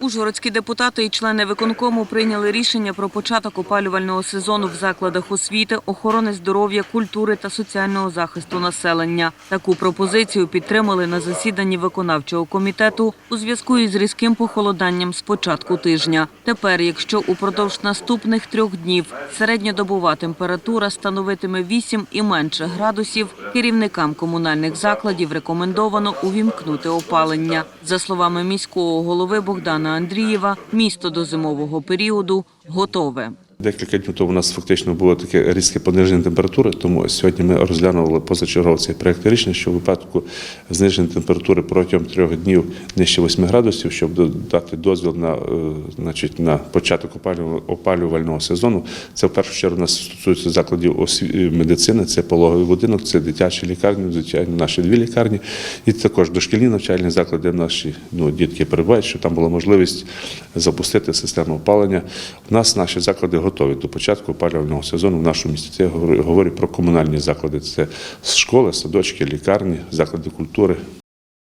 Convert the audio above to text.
Ужгородські депутати і члени виконкому прийняли рішення про початок опалювального сезону в закладах освіти, охорони здоров'я, культури та соціального захисту населення. Таку пропозицію підтримали на засіданні виконавчого комітету у зв'язку із різким похолоданням з початку тижня. Тепер, якщо упродовж наступних трьох днів середньодобова температура становитиме 8 і менше градусів, керівникам комунальних закладів рекомендовано увімкнути опалення. За словами міського голови Богдана Андрієва, місто до зимового періоду готове. Декілька днів тому у нас фактично було таке різке пониження температури, тому сьогодні ми розглянули позачергово цей проект рішення, що в випадку зниження температури протягом трьох днів нижче 8 градусів, щоб дати дозвіл на, е, значить, на початок опалювального- сезону. Це в першу чергу нас стосується закладів медицини, це пологовий будинок, це дитячі лікарні, звичайно, наші дві лікарні, і також дошкільні навчальні заклади, наші ну, дітки перебувають, щоб там була можливість запустити систему опалення. У нас наші заклади готові до початку опалювального сезону в нашому місті. Це я говорю, про комунальні заклади. Це школи, садочки, лікарні, заклади культури.